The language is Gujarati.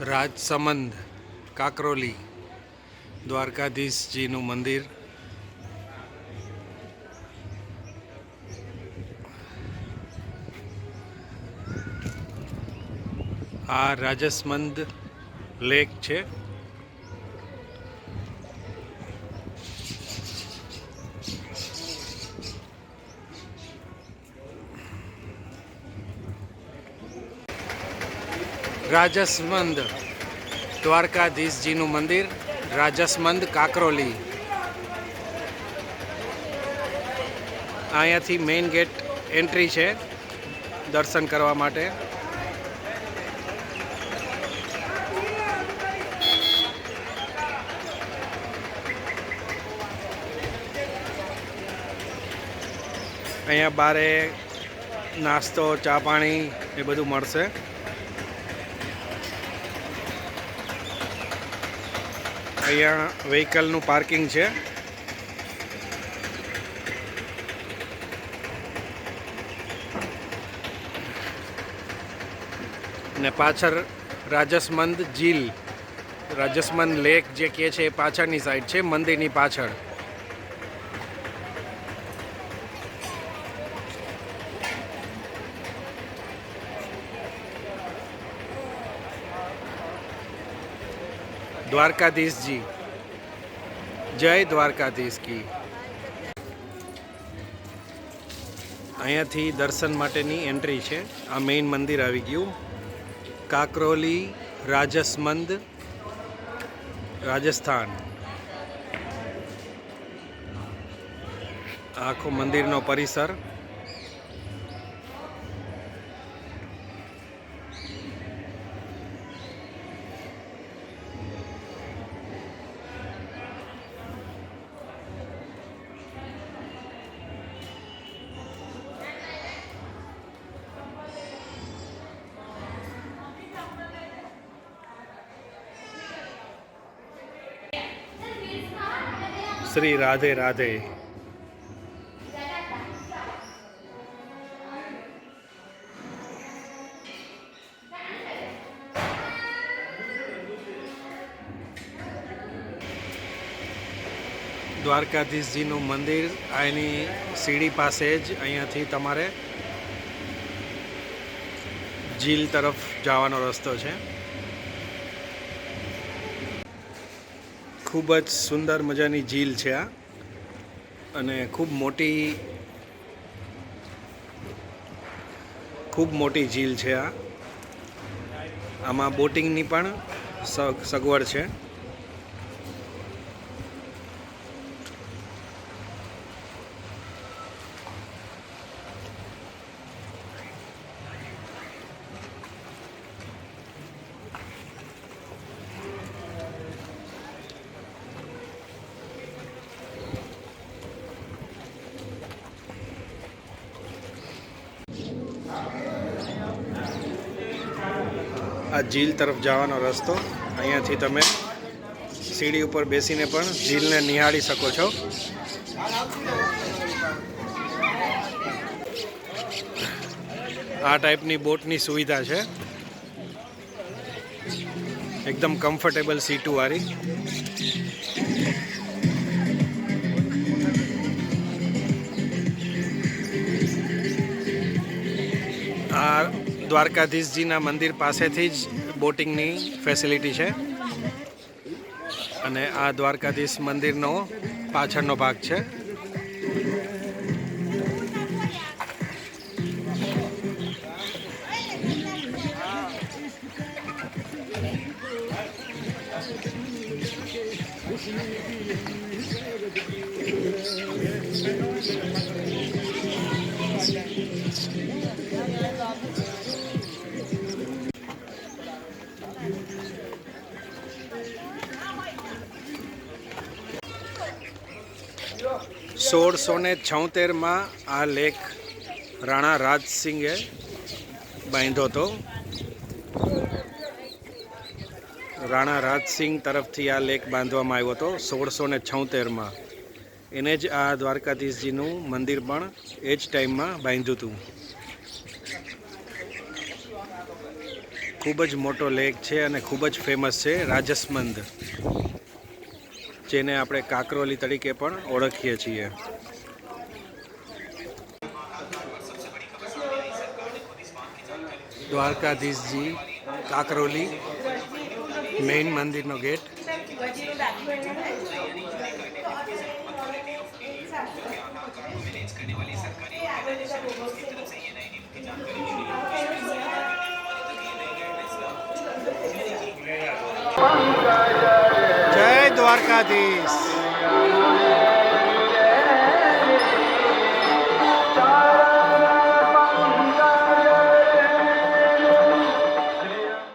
રાજસમંદ કાકરોલી દ્વારકાધીશજીનું મંદિર. આ રાજસમંદ લેક છે. રાજસમંદ દ્વારકાધીશજીનું મંદિર, રાજસમંદ કાકરોલી. અહીંયાથી મેઇન ગેટ એન્ટ્રી છે દર્શન કરવા માટે. અહીંયા બારે નાસ્તો, ચા પાણી એ બધું મળશે. અહીંયા વ્હીકલનું પાર્કિંગ છે. ને પાછળ રાજસમંદ ઝીલ, રાજસમંદ લેક જે કહે છે એ પાછળની સાઈડ છે, મંદિરની પાછળ. દ્વારકાધીશજી. જય દ્વારકાધીશ કી અહીંયાથી દર્શન માટેની એન્ટ્રી છે. આ મેઇન મંદિર આવી ગયું. કાકરોલી, રાજસમંદ, રાજસ્થાન. આખો મંદિરનો પરિસર. શ્રી રાધે રાધે. દ્વારકાધીશજીનું મંદિર એની સીડી પાસે જ અહીંયાથી તમારે ઝીલ તરફ જવાનો રસ્તો છે. ખૂબ જ સુંદર મજાની ઝીલ છે આ. અને ખૂબ મોટી ખૂબ મોટી ઝીલ છે આ. આમાં બોટિંગની પણ સગવડ છે. આ ઝીલ તરફ જવાનો રસ્તો. અહીંયાથી તમે સીડી ઉપર બેસીને પણ ઝીલને નિહાળી શકો છો. આ ટાઈપની બોટની સુવિધા છે. એકદમ કમ્ફર્ટેબલ સીટુ વાળી આ દ્વારકાધીશજીના મંદિર પાસેથી જ બોટિંગની ફેસિલિટી છે. અને આ દ્વારકાધીશ મંદિરનો પાછળનો ભાગ છે. સોળસો ને છોતેરમાં આ લેખ રાણા રાજસિંહે બાંધ્યો હતો. રાણા રાજસિંહ તરફથી આ લેખ બાંધવામાં આવ્યો હતો સોળસો ને છોતેરમાં. એને જ આ દ્વારકાધીશજીનું મંદિર પણ એ જ ટાઈમમાં બાંધ્યું હતું. ખૂબ જ મોટો લેક છે અને ખૂબ જ ફેમસ છે રાજસમંદ. જેને આપણે કાકરોલી તરીકે પણ ઓળખીએ છીએ. દ્વારકાધીશજી કાકરોલી મેઇન મંદિરનો ગેટ. જય દ્વારકાધીશ